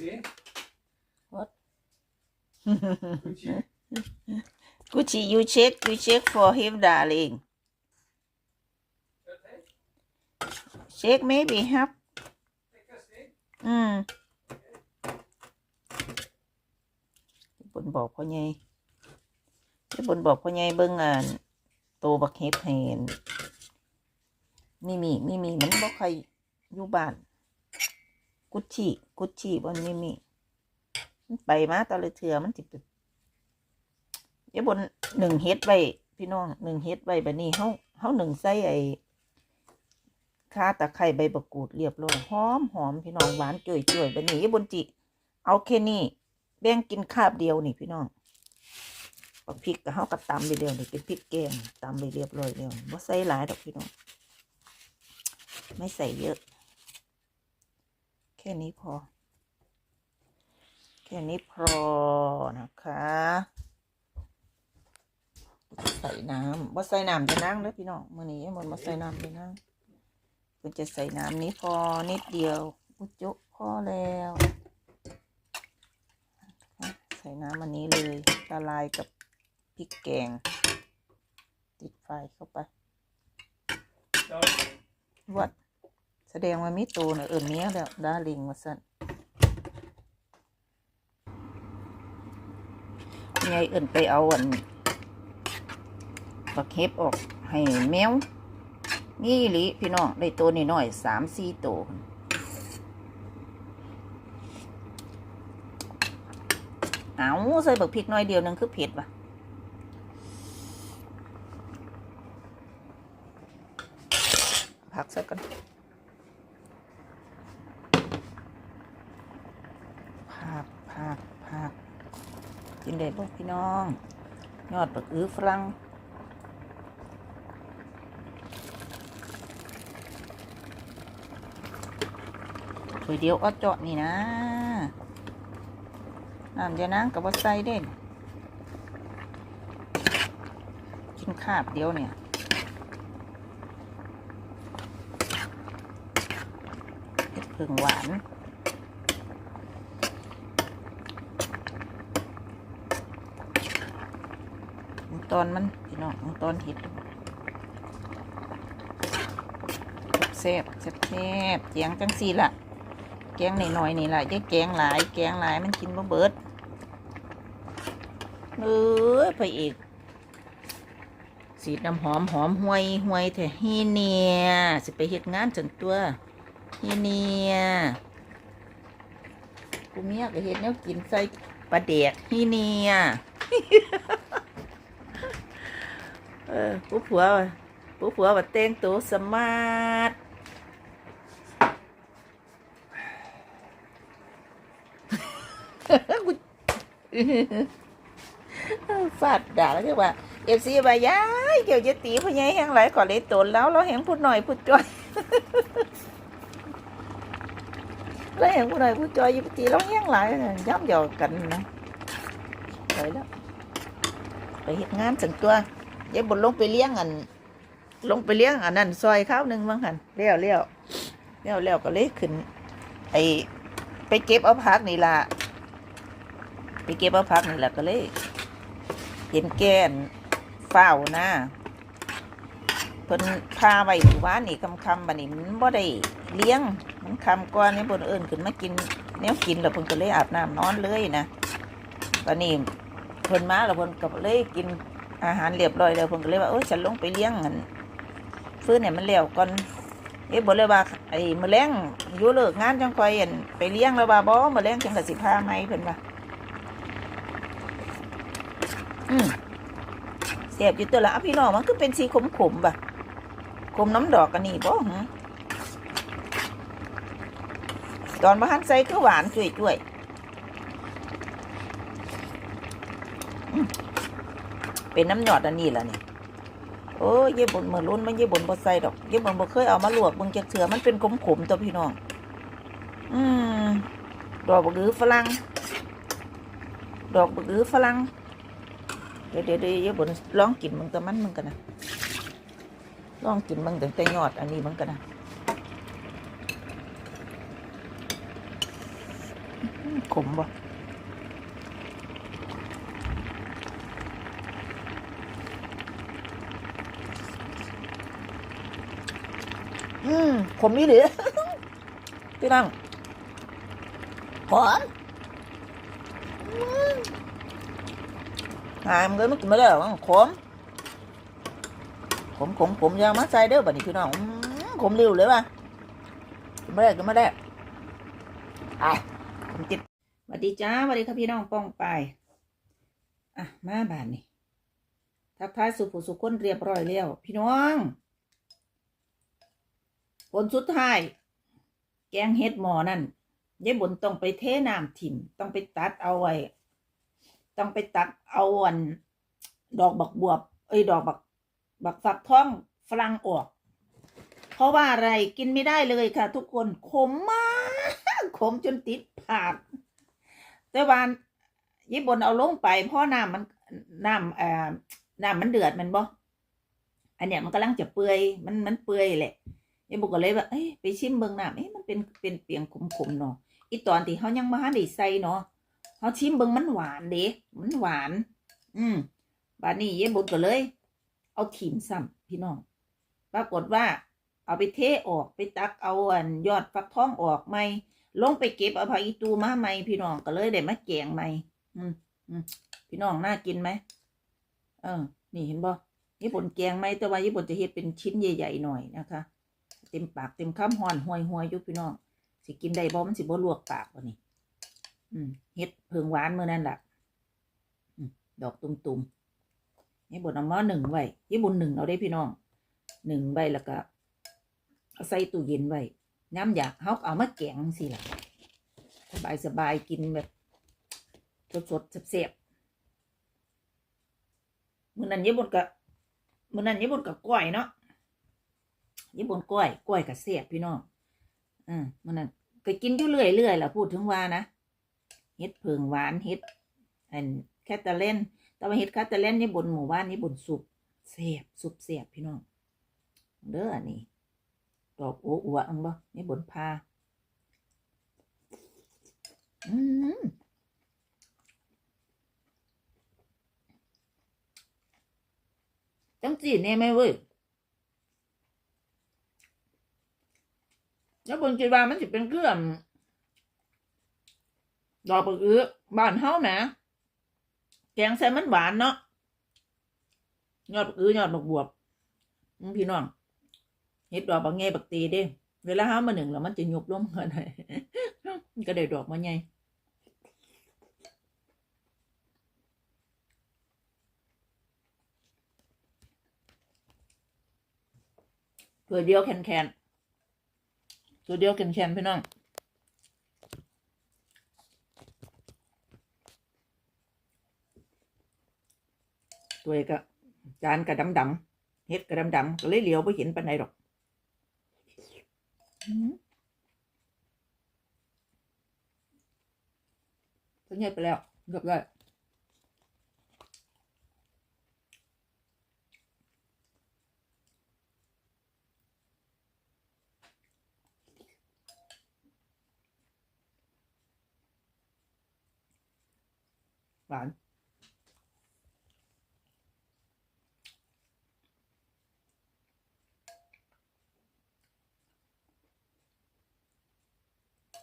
see? What? Gucci. Gucci you check you check for him darling Okay. check maybe have Take a seat. อืมบนบอกพ่อใหญ่ที่บนบอกพ่อใหญ่เบิ่งอ่านโตบักเฮ็บให้เห็นมีมีมีมีมันบ่ใครอยู่บ้าน กุชชี่กุชชี่บนมีมีมันไปมาตะเลยเถื่อมันสิเป็นเดี๋ยวบนหนึ่งเฮ็ดไว้พี่น้องหนึ่งเฮ็ดไว้แบบนี้เฮาเฮาหนึ่งใส่ไอ้ข่าตะไคร้ใบบักกูดเรียบร้อยหอมหอมพี่น้องหวานจ่วยจ่วยแบบนี้บนจิ เอาแค่นี้แบ่งกินคาบเดียวนี่พี่น้องบักพริกกับเฮาก็ตำไปเดียวนี่เป็นพริกแกงตำไปเรียบร้อยแล้วบ่ใส่หลายดอกพี่น้อง ไม่ใส่เยอะ แค่นี้พอ แค่นี้พอนะคะ ใส่น้ำบ่ใส่น้ำจะนั่งเด้อพี่น้องมื้อนี้มันบ่ใส่น้ำจะนั่งเพิ่นจะใส่น้ำนี้พอนิดเดียวอุจจุพอแล้วนะคะใส่น้ำอันนี้เลยละลายกับพริกแกง ติดไฟเข้าไป Done. แสดงว่ามีตัวนะเอิ่นเนี้ยแล้วดาลิงว่าสั่นไงเอิ่นไปเอาอันปักเห็บออกให้แมวนี่อีหลิพี่น้องได้ตัวนี่น้อยสามสี่ตัวเอาใส่บักพริกน้อยเดียวหนึงคือเผ็ดว่ะพักสักกันพักพักพัก กินได้บ่พี่น้อง ยอดปักอื้อฝรั่งถ้วยเดียวออดเจาะนี่นะ น้ำเดี๋ยวนะกับว่าใส่เด่นกินคาบเดียวเนี่ยเห็ดผึ่งหวาน ตอนมันพี่น้องตอนเห็ดแซ่บแซ่บแซ่บแกงจังสีละแกงหน่อยๆนี่ละอย่าแกงหลาย แกงหลายมันกินบ่เบิดเอ้ยพระเอกสีน้ำหอมหอมห่วยห่วยแต่ฮีเนียสิไปเฮ็ดงานจังตัวฮีเนียกูเมียก็เห็นแนวกินใส่ปลาเด็กฮีเนีย เออผู้ผัวผู้ผัวว่าแต่งตัวสมาร์ทฟาดด่าแล้วก็ว่าเอฟซีว่ายายเกี่ยวจะตีพ่อใหญ่แห้งไหลก่อนเลยตนแล้วเราแห้งพูดหน่อยพูดจ้อยแล้วอย่างผู้ใดผู้จอยอยู่ปตีเราแย่งหลยน่ะย้ำหยอกกันนะไปแล้วไปเฮ็ดงานสังตัว ยายบนลงไปเลี้ยงอัน ลงไปเลี้ยงอันนั้นซอยข้าวหนึ่งบ้างหันเลี้ยวเลี้ยวเลี้ยวเลี้ยวก็เลยขึ้น ไอไปเก็บเอาผักนี่ละไปเก็บเอาผักนี่ละก็เลยเห็นแกนเฝ้านะเพิ่นพาไว้หมู่บ้านนี่คำคำบัดนี้มันบ่ได้เลี้ยงมันคำก่อนนี่บนเอิญขึ้นมากินแนวกินแล้วเพิ่นก็เลยอาบน้ำนอนเลยนะตอนนี้เพิ่นมาแล้วเพิ่นก็เลยกิน อาหารเรียบร้อยแล้วเพิ่นก็เลยว่าโอ้ยฉันลงไปเลี้ยงอันฟื้นเนี่ยมันแล้วก่อนเอ๊ะบ่เลยว่าไอ้มื้อแลงอยู่เลิกงานจังค่อยอันไปเลี้ยงแล้วว่าบ่มื้อแลงจังก็สิพาไหมเพิ่นว่าอืมเสียบอยู่ตัวละพี่น้องมันคือเป็นสีขมๆบ่ะขมน้ำดอกกันนี่บ่หึตอนมาหั่นใส่คือหวานจุ่ยๆอืม เป็นน้ำหยอดอันนี้ล่ะนี่โอ้ยเย่บนเมือรุ่นมันเย่บนบ่ใส่ดอกเย่บนบ่เคยเอามาลวกบิ่งจักเถื่อมันเป็นขมๆตัวพี่น้อง อืมดอกบะกือฝรั่งดอกบะกือฝรั่งเดี๋ยวเดี๋ยวเดี๋ยวเย่บนลองกินมันกับมันมันกันนะลองกินมันตั้งแต่ยอดอันนี้มันกันนะขมบ่ อืมขมนี่หรือพี่น้องหอมอืมหามเลยมันกินไม่ได้หรอขมขมขมขมยามาใส่เด้อบัดนี้พี่น้องอืมขมเร็วเลยว่ะกินไม่ได้กินไม่ได้อะผมติดสวัสดีจ้าสวัสดีครับพี่น้องป้องไปอะมาบ้านนี่ทักทายสุผู้สุคนเรียบร้อยแล้วพี่น้อง ผลสุดท้าย แกงเฮ็ดหมอนั่นยายบุญต้องไปเทน้ำถิ่มต้องไปตัดเอาไว้ ต้องไปตัดเอาอัน ดอกบักบวบ เอ้ยดอกบัก บักฝักทองฝรั่งออก เพราะว่าอะไรกินไม่ได้เลยค่ะ ทุกคนขมมากขมจนติดปากแต่วานญี่ปุ่นเอาลงไปเพราะน้ำมันน้ำเอ่อน้ำมันเดือดมันบ่อันเนี้ยมันกำลังจะเปื่อยมันมันเปื่อยแหละ ยายบุกก็เลยว่าเอ้ยไปชิมเบิ่งน้ำเอ้ยมันเป็นเป็นเปียงขมๆเนาะอีตอนที่เขายังมาหาได้ใส่เนาะเขาชิมเบิ่งมันหวานเด้มันหวาน อืมบาดนี้ยายบุกก็เลย เอาถิ่มซ้ำพี่น้องปรากฏว่า เอาไปเทออกไปตักเอาอันยอดฟักทองออกไหมลงไปเก็บเอาผักอีตูมาไหมพี่น้องก็เลยได้มาแกงไหมอืมอืมพี่น้องน่ากินไหมเออ นี่เห็นบ่ญี่ปุ่นแกงไหมแต่ว่าญี่ปุ่นจะเฮ็ดเป็นชิ้นใหญ่ ๆ หน่อยนะคะ เต็มปากเต็มคำหอนห่วยห่วยอยู่พี่น้องสิกินได้บ่มันสิบ่ลวกปากบ่นี่อืมเฮ็ดเพิงหวานเมื้อนั่นล่ะอืมดอกตุ่มๆญี่ปุ่นเอามาหนึ่งไว้ญี่ปุ่นหนึ่งเอาได้พี่น้องหนึ่งไว้แล้วก็เอาใส่ตู้เย็นไว้น้ำอยากเฮาก็เอามาแกงสิล่ะสบายสบายกินแบบสดๆแซ่บๆมื้อนั้นญี่ปุ่นก็มื้อนั้นญี่ปุ่นก็ก้อยเนาะ ญี่ปุ่นกล้วยกล้วยกับเสียบพี่น้องอืมมันนั่นก็กินอยู่เรื่อยเรื่อยๆล่ะพูดถึงว่านะเฮ็ดเพิงหวานเฮ็ดอันแคตเตาเลนแต่ว่าเฮ็ดแคตเตาเลนนี่บนหมู่บ้านนี่บนสุปเสียบสุปเสียบพี่น้องเด้ออันนี้ดอกอัวอัวอังบ่นี่บนพาอืมจังจีเนี่ยไหมเว้ย แล้วบนคิดว่ามันจะเป็นเครื่องดอกปะอื้อบ้านเฮานะแกงใส่มันหวานเนาะยอดปะอื้อยอดบักบวบพี่น้องเฮ็ดดอกบักไงบักตีเด้เวลาห้ามาหนึ่งแล้วมันจะยุบร่วมกันมันก็ได้ดอกมาไงตัวเดียวแคนแคน ตัวเดียวแคนแคนๆพี่น้องตัวเอกอะจานกระดำดำๆเฮ็ดกระดำดำๆก็เลยเหลียวไปเห็นปันไหนดอกอืมตัวเงียบไปแล้วเรียบร้อย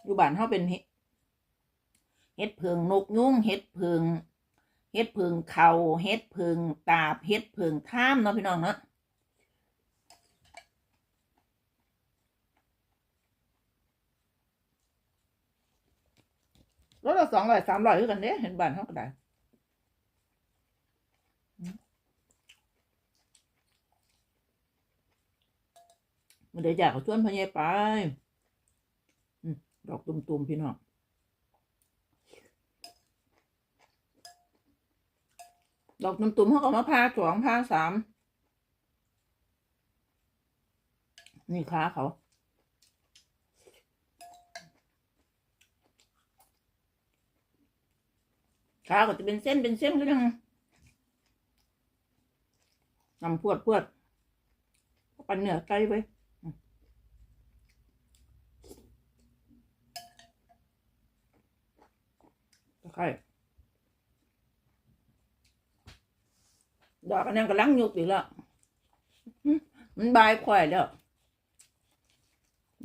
อยู่บ้านเฮาเป็นเฮ็ดเพิงนกยุงเฮ็ดเพิงเฮ็ดเพิงเขาเฮ็ดเพิงตาเฮ็ดเพิงท่ามเนาะพี่น้องเนาะรถละสองร้อยสามร้อยคือกันเด้เห็นบ้านเฮาก็ได้มันเดี๋ยวอยากเอาชวนพ่อใหญ่ไป ดอกตุ่มๆ พี่น้องดอกตุ่มๆเขาก็มาพาสองพาสามนี่ขาเขาขาก็จะเป็นเส้นเป็นเส้นก็ยังนำพวดพวดปันเนื้อไก่ไว้ อ ไข่ดอกอันนั้นกำลังยุบอีกแล้ว มันบายควายแล้ว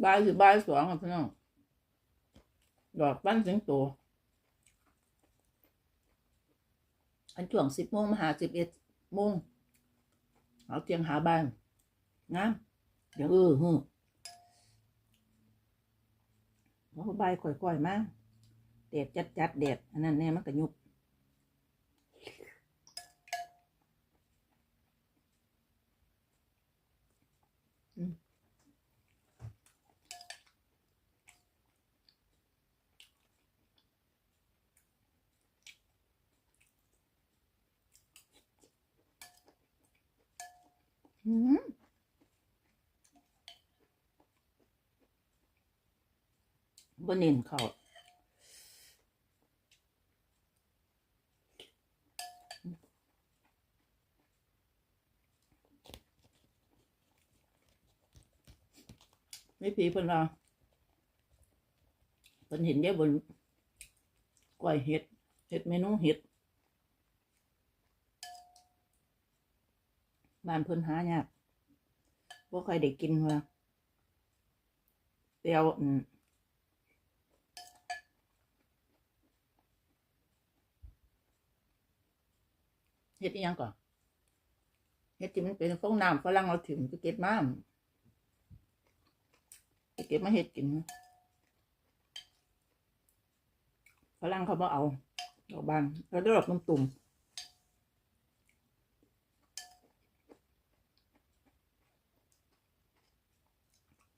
บายคือบายสองอะพี่น้อง ดอกปั้นสิงโต อันช่วงสิบโมงมาหาสิบเอ็ดโมงเอาเตียงหาบ้านงามเดี๋ยวเออฮึแล้วก็บายก่อยๆมาก เด็ดจัดๆเด็ดอันนั้นแน่มันก็ยุบอืมบนเน้นเขา ไม่ผีเพิ่นว่าเพิ่นเห็นเด้บนกล้วยเห็ดเห็ดเมนูเห็ดบ้านเพิ่นหายากบ่ค่อยได้กินว่าเปรียวอืมเฮ็ดอีหยังก่อนเฮ็ดที่มันเป็นฟองน้ำฝรั่งเอาถิ่มไปเก็บมา เก็บมาเห็ดกินฝรั่งเขาบ่เอาดอกบานแล้วดอกตุ่มๆ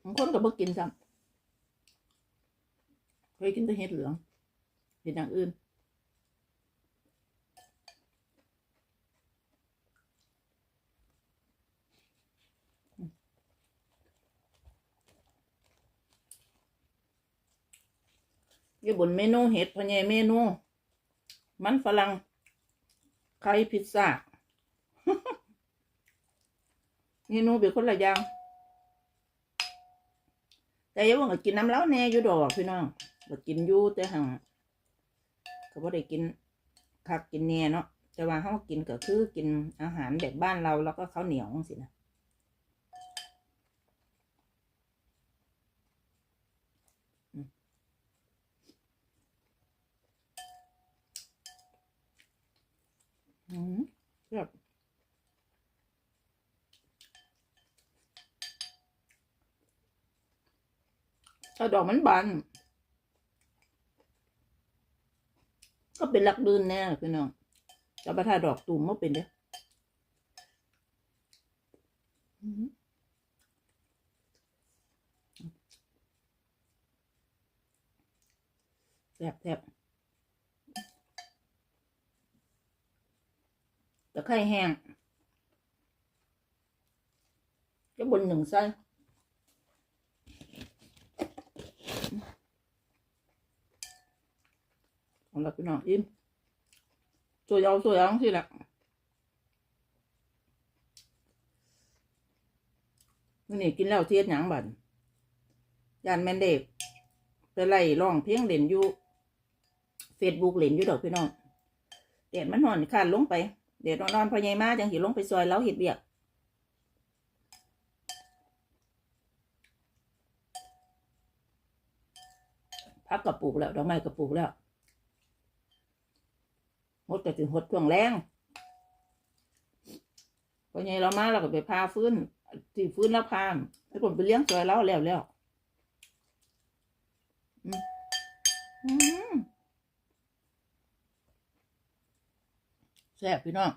บางคนก็บ่กินซ้ำเคยกินแต่เห็ดเหลืองเห็ดอย่างอื่น ยู่บนเมนูเห็ดพะแยเมนู มันฝรั่งไข่พิซซ่าเมนูเป็นคนละอย่างแต่ยังว่ากินน้ำเล้าแน่อยู่ดอกพี่น้องก็กินอยู่แต่ห่างก็บ่ได้กินคักกินแน่เนาะแต่ว่าเขากินก็คือกินอาหารแบบบ้านเราแล้วก็ข้าวเหนียวสินะ อืมแบบถ้าดอกมันบานก็เป็นหลักดืนแน่พี่น้องแต่ว่าถ้าดอกตุ่มมันเป็นเด้ออืมแซ่บแซ่บ ตะไคร้แห้งจะบนหนึ่งไส้เอาละพี่น้องอิ่มสวยเอาสวยเอาสิละนี้กินแล้วเทียดหยังบัดยานแมนเด็กไปไล่ร้องเพลงเล่นอยู่เฟซบุ๊กเล่นอยู่ดอกพี่น้องแดดมันหอนขาดลงไป แดดนอนพอใหญ่มาจังสิลงไปซอยแล้วเห็ดเบียกพักกระปลูกแล้วดอกไม้กระปลูกแล้วหดก็ถึงหดช่วงแรงพอไงเรามาเราก็ไปพาฟื้นที่ฟื้นแล้วพามให้ผมไปเลี้ยงซอยแล้วแล้วแล้วอืมอืมแซ่บพี่น้อง